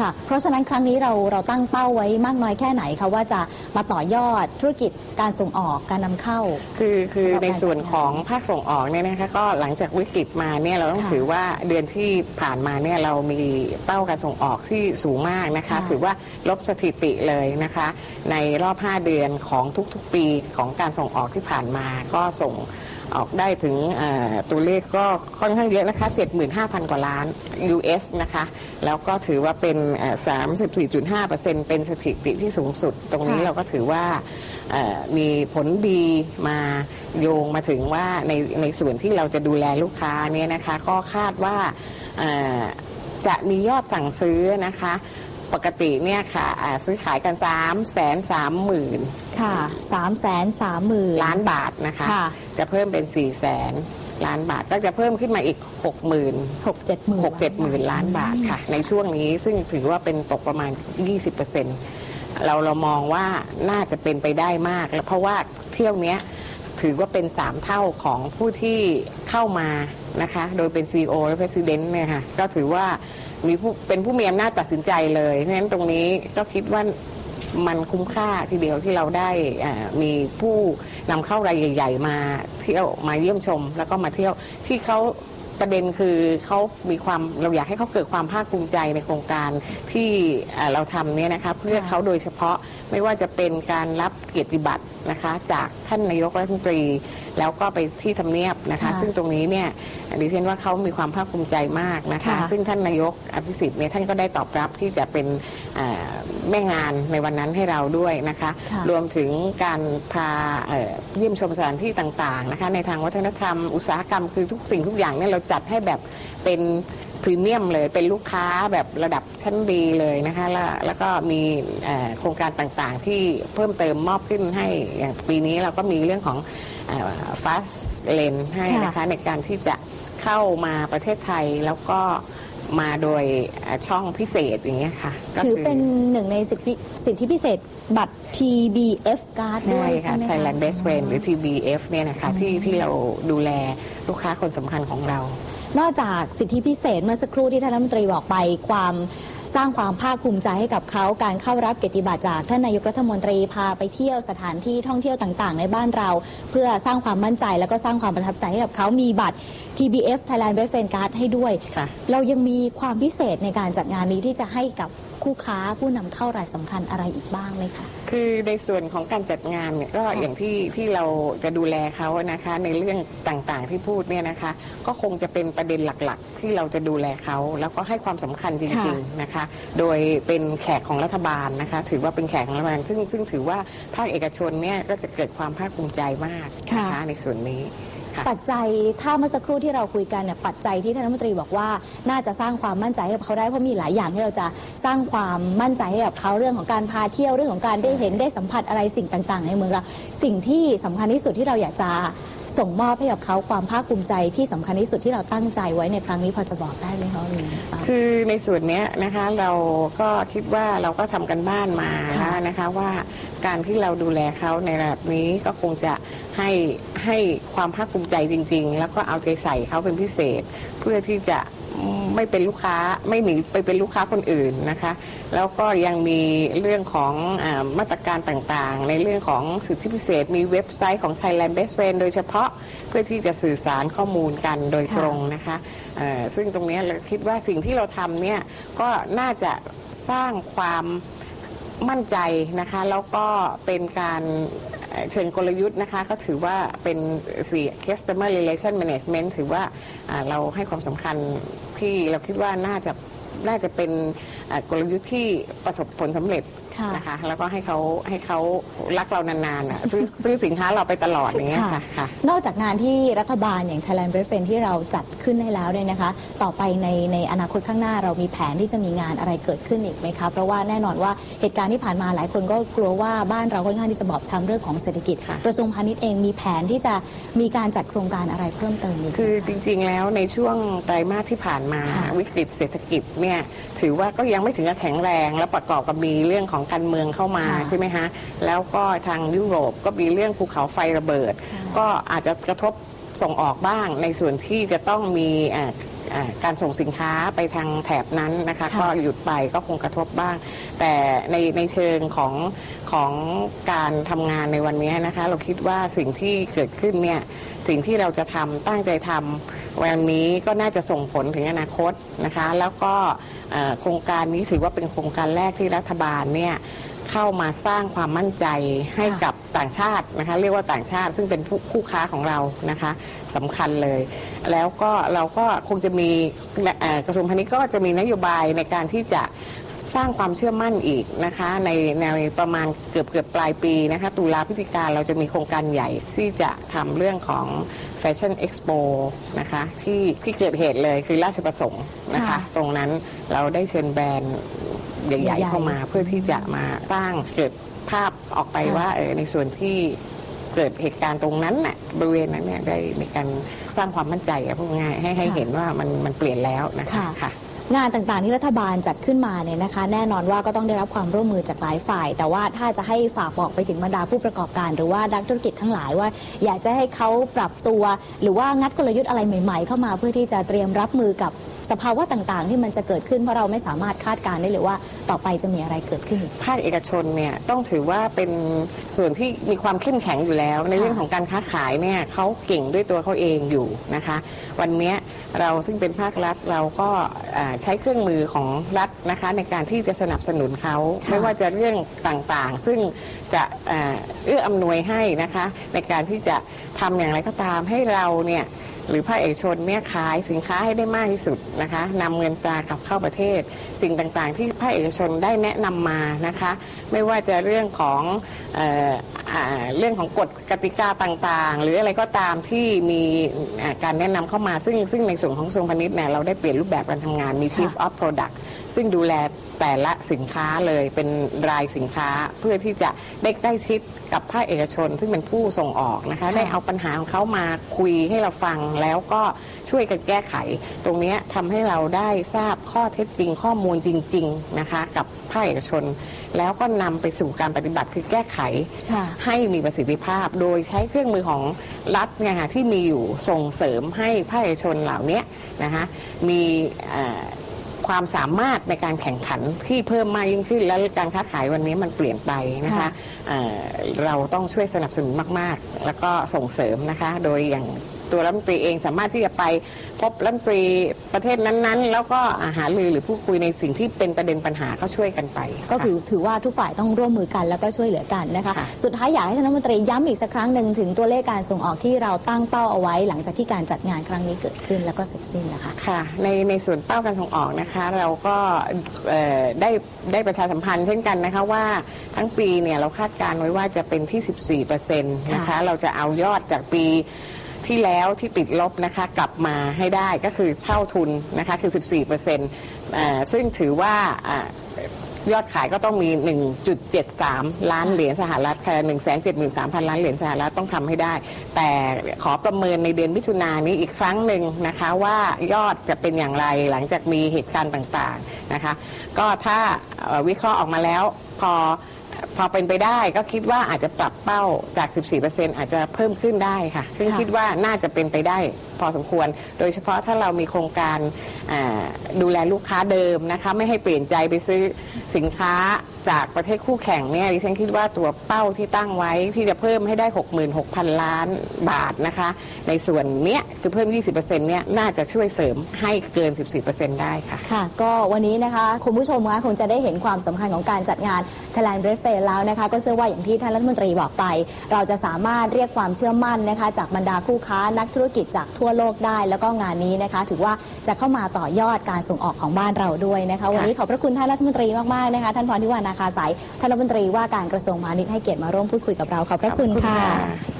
ค่ะ เพราะฉะนั้นครั้งนี้เราเราตั้งเป้าไว้มากน้อยแค่ไหนคะว่าจะมาต่อยอดธุรกิจการส่งออกการนำเข้า คือคือสำหรับในส่วนการจัดงานของภาคส่งออกเนี่ยนะคะก็หลังจากวิกฤตมาเนี่ยเราต้องค่ะถือว่าเดือนที่ผ่านมาเนี่ยเรามีเป้าการส่งออกที่สูงมากนะคะค่ะถือว่าลบสถิติเลยนะคะ ในรอบ 5 เดือนของทุกๆปีของการส่งออกที่ผ่านมาก็ส่ง ออกได้ถึงเอ่อตัวเลขก็ค่อนข้างเยอะนะคะ 75,000 กว่าล้าน US นะคะ แล้วก็ถือว่าเป็นเอ่อ34.5%เป็นสถิติที่สูงสุด ตรงนี้ค่ะเราก็ถือว่าเอ่อมีผลดีมาโยงมาถึงว่าในในส่วนที่เราจะดูแลลูกค้าเนี่ยนะคะ ก็คาดว่าเอ่อจะมียอดสั่งซื้อนะคะ ปกติเนี่ยค่ะอ่าซื้อขายกัน3 3 0 0 0 0ค่ะสามแสนสามหมื่น ล้านบาทนะคะ ค่ะ จะเพิ่มเป็น4 0 0 0 0 0ล้านบาทก็จะเพิ่มขึ้นมาอีก 6 0 0 0 0 หกเจ็ดหมื่น 6 7หมื่นล้านบาทค่ะ ในช่วงนี้ซึ่งถือว่าเป็นตกประมาณ 20%เราเรามองว่าน่าจะเป็นไปได้มาก แล้วเพราะว่าเที่ยวเนี้ยถือว่าเป็น 3 เท่าของผู้ที่เข้ามานะคะ โดยเป็น CEO และ President เนี่ยค่ะ ก็ถือว่า มีผู้เป็นผู้มีอำนาจตัดสินใจเลยเพราะฉะนั้นตรงนี้ก็คิดว่ามันคุ้มค่าทีเดียวที่เราได้มีผู้นำเข้ารายใหญ่ ๆ มาเที่ยวมาเยี่ยมชม แล้วก็มาเที่ยวที่เขาประเด็นคือเขามีความเราอยากให้เขาเกิดความภาคภูมิใจในโครงการที่เราทำเนี่ยนะคะเพื่อเขาโดยเฉพาะไม่ว่าจะเป็นการรับเกียรติบัตรนะคะจากท่านนายกรัฐมนตรี แล้วก็ไปที่ทำเนียบนะคะ ค่ะซึ่งตรงนี้เนี่ยดิฉันว่าเขามีความภาคภูมิใจมากนะคะ ค่ะ ซึ่งท่านนายกอภิสิทธิ์เนี่ยท่านก็ได้ตอบรับที่จะเป็นอ่าแม่งานในวันนั้นให้เราด้วยนะคะ ค่ะ รวมถึงการพาเอ่อเยี่ยมชมสถานที่ต่างๆนะคะ ในทางวัฒนธรรมอุตสาหกรรมคือทุกสิ่งทุกอย่างเนี่ยเราจัดให้แบบเป็น พรีเมียมเลยเป็นลูกค้าแบบระดับชั้นดีเลยนะคะแล้วแล้วก็มีเอ่อโครงการต่างๆ ที่เพิ่มเติมมอบขึ้นให้อย่างปีนี้เราก็มีเรื่องของฟาสเลนให้นะคะในการที่จะเข้ามาประเทศไทยแล้วก็มาโดยเอ่อช่องพิเศษอย่างเงี้ยค่ะก็ถือคืเป็นหนึ่งในสิทธิสิทธิพิเศษบัตร TBF card ด้ใช่วยค่ะใช่ไหมคะ Thailand Best Friend หรือ TBF เนี่ยนะคะที่ที่เราดูแลลูกค้าคนสำคัญของเรา นอกจากสิทธิพิเศษเมื่อสักครู่ที่ท่านรัฐมนตรีบอกไปความสร้างความภาคภูมิใจให้กับเขาการเข้ารับเกียรติบัตรจากท่านนายกรัฐมนตรีพาไปเที่ยวสถานที่ท่องเที่ยวต่างๆ ในบ้านเรา เพื่อสร้างความมั่นใจแล้วก็สร้างความประทับใจให้กับเขามีบัตร TBF Thailand Best Friend Card ให้ด้วยค่ะเรายังมีความพิเศษในการจัดงานนี้ที่จะให้กับ คู่ค้าผู้นำเข้ารายสำคัญอะไรอีกบ้างไหมคะคือในส่วนของการจัดงานเนี่ยก็ค่ะอย่างที่ที่เราจะดูแลเขานะคะในเรื่องต่างๆที่พูดเนี่ยนะคะ ก็คงจะเป็นประเด็นหลักๆ ที่เราจะดูแลเขาแล้วก็ให้ความสำคัญจริงๆนะคะ โดยเป็นแขกของรัฐบาลนะคะ ถือว่าเป็นแขกของรัฐบาลซึ่งซึ่งถือว่าภาคเอกชนเนี่ยก็จะเกิดความภาคภูมิใจมากนะคะค่ะ ในส่วนนี้ค่ะ ปัจจัยถ้าเมื่อสักครู่ที่เราคุยกันเนี่ยปัจจัยที่ท่านรัฐมนตรีบอกว่าน่าจะสร้างความมั่นใจให้กับเขาได้เพราะมีหลายอย่างที่เราจะสร้างความมั่นใจให้กับเขาเรื่องของการพาเที่ยวเรื่องของการได้เห็นได้สัมผัสอะไรสิ่งต่าง ๆ ในเมืองเราสิ่งที่สำคัญที่สุดที่เราอยากจะ ส่งมอบให้กับเขาความภาคภูมิใจที่สำคัญที่สุดที่เราตั้งใจไว้ในครั้งนี้พอจะบอกได้ไหมคะคือในส่วนนี้นะคะเราก็คิดว่าเราก็ทำกันบ้านมาะนะคะว่าการที่เราดูแลเขาในระดับนี้ก็คงจะให้ให้ความภาคภูมิใจจริง ๆ แล้วก็เอาใจใส่เขาเป็นพิเศษ เพื่อที่จะ ไม่เป็นลูกค้าไม่หนีไปเป็นลูกค้าคนอื่นนะคะ แล้วก็ยังมีเรื่องของอมาตรการต่างๆ ในเรื่องของสิทธิพิเศษ มีเว็บไซต์ของ Thailand Best Friend โดยเฉพาะเพื่อที่จะสื่อสารข้อมูลกันโดยตรงนะคะซึ่งตรงนี้เราคิดว่าสิ่งที่เราทำเนี่ยก็น่าจะสร้างความมั่นใจนะคะ แล้วก็เป็นการ เชิงกลยุทธ์นะคะก็ถือว่าเป็นสี่ customer relation management ถือว่าเราให้ความสำคัญที่เราคิดว่าน่าจะ น่าจะเป็นเอ่อกลยุทธ์ที่ประสบผลสำเร็จค่ะนะคะ แล้วก็ให้เขาให้เขารักเรานานๆอะซื้อซื้อสินค้าเราไปตลอดอย่างเงี้ยค่ะค่ะ นอกจากงานที่รัฐบาลอย่าง Thailand Bread Friend ที่เราจัดขึ้นให้แล้วเนี่ยนะคะ ต่อไปในในอนาคตข้างหน้าเรามีแผนที่จะมีงานอะไรเกิดขึ้นอีกไหมคะ เพราะว่าแน่นอนว่าเหตุการณ์ที่ผ่านมาหลายคนก็กลัวว่าบ้านเราค่อนข้างที่จะบอบช้ำเรื่องของเศรษฐกิจค่ะกระทรวงพาณิชย์เองมีแผนที่จะมีการจัดโครงการอะไรเพิ่มเติมอีกไหมคือคะจริง ๆ แล้วในช่วงไตรมาสที่ผ่านมาค่ะวิกฤตเศรษฐกิจเนี่ยถือว่าก็ยังไม่ถึงกับแข็งแรง แล้วประกอบกับมีเรื่องของการเมืองเข้ามาค่ะใช่ไหมฮะแล้วก็ทางยุโรปก็มีเรื่องภูเขาไฟระเบิดค่ะก็อาจจะกระทบ ส่งออกบ้าง ในส่วนที่จะต้องมีเอ่ออ่าการส่งสินค้าไปทางแถบนั้นนะคะค่ะก็หยุดไปก็คงกระทบบ้าง แต่ในในเชิงของของการทำงานในวันนี้นะคะ เราคิดว่าสิ่งที่เกิดขึ้นเนี่ยสิ่งที่เราจะทำตั้งใจทำวันนี้ก็น่าจะส่งผลถึงอนาคตนะคะ แล้วก็เอ่อโครงการนี้ถือว่าเป็นโครงการแรกที่รัฐบาลเนี่ย เข้ามาสร้างความมั่นใจให้กับต่างชาตินะคะเรียกว่าต่างชาติซึ่งเป็นผู้คู่ค้าของเรานะคะสำคัญเลย แล้วก็เราก็คงจะมีกระทรวงพาณิชย์ก็จะมีนโยบายในการที่จะสร้างความเชื่อมั่นอีกนะคะในในประมาณเกือบเกือบปลายปีนะคะตุลาพฤศจิกาเราจะมีโครงการใหญ่ที่จะทำเรื่องของแฟชั่นเอ็กซ์โปนะคะที่ที่เกิดเหตุเลยคือราชประสงค์นะคะค่ะตรงนั้นเราได้เชิญแบรนด์ ใหญ่ใหญ่ๆๆเข้ามาเพื่อที่จะมาสร้างเกิดภาพออกไปค่ะว่าเออในส่วนที่เกิดเหตุการณ์ตรงนั้นน่ะบริเวณนั้นเนี่ยได้มีการสร้างความมั่นใจอะพูดง่ายๆให้ให้เห็นว่ามันมันเปลี่ยนแล้วนะคะค่ะงานต่างๆที่รัฐบาลจัดขึ้นมาเนี่ยนะคะ แน่นอนว่าก็ต้องได้รับความร่วมมือจากหลายฝ่าย แต่ว่าถ้าจะให้ฝากบอกไปถึงบรรดาผู้ประกอบการ หรือว่านักธุรกิจทั้งหลายว่า อยากจะให้เขาปรับตัว หรือว่างัดกลยุทธ์อะไรใหม่ ๆ เข้ามาเพื่อที่จะเตรียมรับมือกับ สภาวะต่างๆ ที่มันจะเกิดขึ้นเพราะเราไม่สามารถคาดการณ์ได้เลยว่าต่อไปจะมีอะไรเกิดขึ้นอีกภาคเอกชนเนี่ยต้องถือว่าเป็นส่วนที่มีความเข้มแข็งอยู่แล้ว ในเรื่องของการค้าขายเนี่ยเขาเก่งด้วยตัวเขาเองอยู่นะคะ วันเนี้ยเราซึ่งเป็นภาครัฐเราก็อ่าใช้เครื่องมือของรัฐนะคะในการที่จะสนับสนุนเขาค่ะไม่ว่าจะเรื่องต่างๆ ซึ่งจะอ่าเอื้ออำนวยให้นะคะในการที่จะทำอย่างไรก็ตามให้เราเนี่ย หรือภาคเอกชนเนี่ยขายสินค้าให้ได้มากที่สุดนะคะนำเงินตรากลับเข้าประเทศ สิ่งต่างๆ ที่ภาคเอกชนได้แนะนำมานะคะ ไม่ว่าจะเรื่องของเอออ่าเรื่องของกฎกติกาต่างๆ หรืออะไรก็ตามที่มีอ่าการแนะนำเข้ามาซึ่งซึ่งในส่วนของกระทรวงพาณิชย์เนี่ยเราได้เปลี่ยนรูปแบบการทำงานมี Chief of Product ซึ่งดูแลแต่ละสินค้าเลยเป็นรายสินค้าเพื่อที่จะได้ใกล้ชิดกับภาคเอกชน ซึ่งเป็นผู้ส่งออกนะคะได้เอาปัญหาของเขามาคุยให้เราฟังแล้วก็ช่วยกันแก้ไข ตรงเนี้ยทำให้เราได้ทราบข้อเท็จจริง ข้อมูลจริง ๆนะคะ กับภาคเอกชน แล้วก็นำไปสู่การปฏิบัติคือแก้ไข ค่ะ ให้มีประสิทธิภาพโดยใช้เครื่องมือของรัฐเนี่ยค่ะที่มีอยู่ส่งเสริมให้ภาคเอกชนเหล่านี้นะคะมีเอ่อ ความสามารถในการแข่งขันที่เพิ่มมากยิ่งขึ้น แล้วการค้าขายวันนี้มันเปลี่ยนไปนะคะค่ะเอ่อเราต้องช่วยสนับสนุนมาก ๆ แล้วก็ส่งเสริมนะคะ โดยอย่าง ตัวรัฐมนตรีเองสามารถที่จะไปพบรัฐมนตรีประเทศนั้นๆ แล้วก็อาหารลือหรือผู้คุยในสิ่งที่เป็นประเด็นปัญหาก็ช่วยกันไปก็ค่ะคือถือว่าทุกฝ่ายต้องร่วมมือกันแล้วก็ช่วยเหลือกันนะคะค่ะสุดท้ายอยากให้ท่านรัฐมนตรีย้ำอีกสักครั้งหนึ่งถึงตัวเลขการส่งออกที่เราตั้งเป้าเอาไว้ หลังจากที่การจัดงานครั้งนี้เกิดขึ้นแล้วก็เสร็จสิ้นนะคะค่ะในในส่วนเป้าการส่งออกนะคะ เราก็เอ่อได้ได้ประชาสัมพันธ์เช่นกันนะคะว่าทั้งปีเนี่ยเราคาดการณ์ไว้ว่าจะเป็นที่ 14%นะคะค่ะเราจะเอายอดจากปี ที่แล้วที่ติดลบนะคะกลับมาให้ได้ก็คือเท่าทุนนะคะคือ 14%เอ่อซึ่งถือว่าอ่ายอดขายก็ต้องมี 1.73 ล้านเหรียญสหรัฐค่ะ173,000 ล้านเหรียญสหรัฐต้องทำให้ได้ แต่ขอประเมินในเดือนมิถุนายนนี้อีกครั้งหนึ่งนะคะ ว่ายอดจะเป็นอย่างไรหลังจากมีเหตุการณ์ต่างๆนะคะ ก็ถ้าวิเคราะห์ออกมาแล้วพอ พอเป็นไปได้ก็คิดว่าอาจจะปรับเป้าจาก 14%อาจจะเพิ่มขึ้นได้ค่ะ ซึ่งค่ะ คิดว่าน่าจะเป็นไปได้พอสมควร โดยเฉพาะถ้าเรามีโครงการอ่าดูแลลูกค้าเดิมนะคะ ไม่ให้เปลี่ยนใจไปซื้อสินค้า จากประเทศคู่แข่งเนี่ยดิฉันคิดว่าตัวเป้าที่ตั้งไว้ที่จะเพิ่มให้ได้ 66,000 ล้านบาทนะคะ ในส่วนเนี้ยคือเพิ่ม 20%เนี่ยน่าจะช่วยเสริมให้เกิน 14%ได้ค่ะ ค่ะ ก็วันนี้นะคะ คุณผู้ชมคะคงจะได้เห็นความสำคัญของการจัดงาน Thailand Red Fair แล้วนะคะ ก็เชื่อว่าอย่างที่ท่านรัฐมนตรีบอกไป เราจะสามารถเรียกความเชื่อมั่นนะคะ จากบรรดาคู่ค้านักธุรกิจจากทั่วโลกได้ แล้วก็งานนี้นะคะ ถือว่าจะเข้ามาต่อยอดการส่งออกของบ้านเราด้วยนะคะ วันนี้ขอบพระคุณท่านรัฐมนตรีมากๆนะคะ ท่านพรทิวานาคาสายท่านรัฐมนตรีว่าการกระทรวงพาณิชย์ให้เกียรติมาร่วมพูดคุยกับเราขอบพระคุณค่ะ